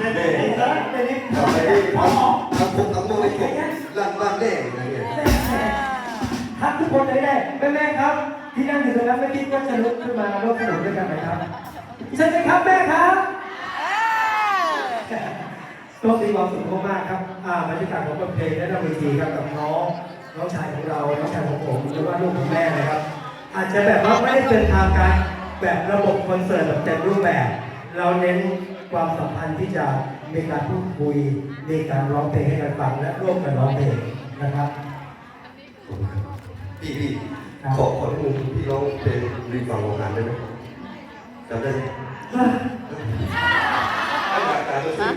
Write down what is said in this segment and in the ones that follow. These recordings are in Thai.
เด็กเด็กทำไมทำทำผมทำโมเลยลั่นบ้านเด้งนะเนี่ยทักทุกคนเลยได้แม่แม่ครับ ที่นั่งอยู่ตรงนั้นไม่คิดว่าจะลุกขึ้นมาร่วมสนุกด้วยกันไหมครับเชิญเลยครับแม่ครับก็มีความสุขมากๆครับอ่าบรรยากาศของบทเพลงและดนตรีครับกับน้องน้องชายของเรา น้องชายของผมหรือว่าลูกของแม่นะครับ อาจจะแบบว่าไม่ได้เป็นทางการแบบระบบคอนเสิร์ตแบบเต็มรูปแบบ เราเน้นความสัมพันธ์ที่จะมีการพูดคุยมีการร้องเพลงให้กันฟังและร่วมกันร้องเพลงนะครับพี่พี่ขอขอที่มึงพี่ร้องเพลงรีฟังโรงงานได้ไหมจำได้ไหมไม่อยากการก็ช่วย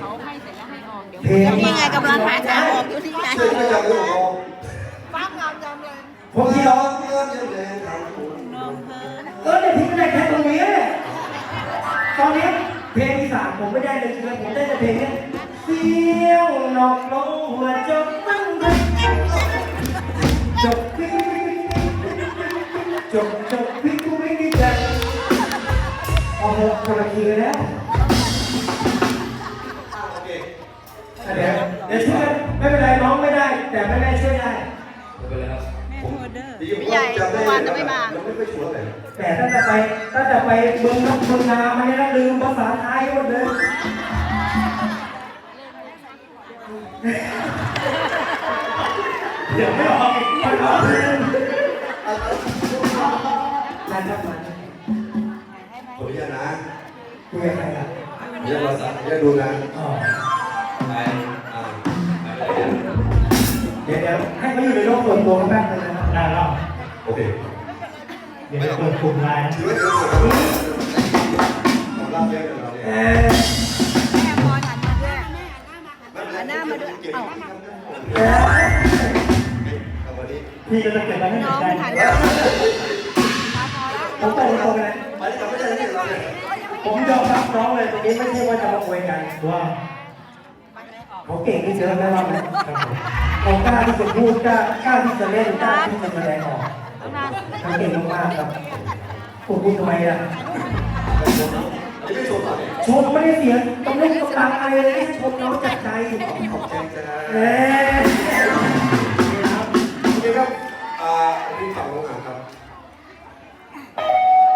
เขาให้เสร็จแล้วให้ออกเดี๋ยวเพลงนี่ไงกำลังหาทางออกอยู่นี่ไงช่วยไม่จำได้หรอฟังงามจำเลยผมที่ร้องเงินยังแรงทาง ตอนนี้เพลงที่สามผมไม่ได้เลยจริงๆผมได้แต่เพลงเนี้ยเสียงนอกลงหัวจบมันเลยจบปิ๊งจบจบปิ๊งกูไม่มีใจเอาหกคนละทีเลยแล้ว วานจะไม่มา แต่ถ้าจะไปถ้าจะไปเมืองเมืองนามาเนี่ยนะลืมภาษาไทยหมดเลยเดี๋ยวไม่ออกอีกคนออกเลยนั่นครับมันขออนุญาตนะคุยกับใครอะเรียกภาษาเรียกดูนะไอ้อ่าอะไรเดี๋ยวเดี๋ยวให้เขาอยู่ในโลกส่วนตัวแป๊บนึงนะได้แล้ว โอเคเดี๋ยวเปิดกลุ่มไลน์ถือว่าเดี๋ยวผมทำรับเยอะเลยเราเนี่ยเออแม่พอหันมาด้วยหันหน้ามาด้วยเอ้าเออเอาวันนี้พี่จะเก็บไว้ให้น้องได้มันหันมาพอแล้วผมตรงตรงเลยอันนี้ทำไม่ได้เนี่ยเราเนี่ยผมยอมรับน้องเลยตรงนี้ไม่ใช่ว่าจะมาคุยกันว่าเขาเก่งที่เจอแน่นอนนะเขากล้าที่จะพูดกล้ากล้าที่จะเล่นกล้าที่จะแสดงออกต้อง นานเขาเก่งมากๆครับผมพูดทำไมอะอันนี้ไม่ชมอะเนี่ยชมไม่ได้เสียงต้องเล่นกำลังอะไรเลยชมน้องจากใจขอบใจจ้าเอ๊ะ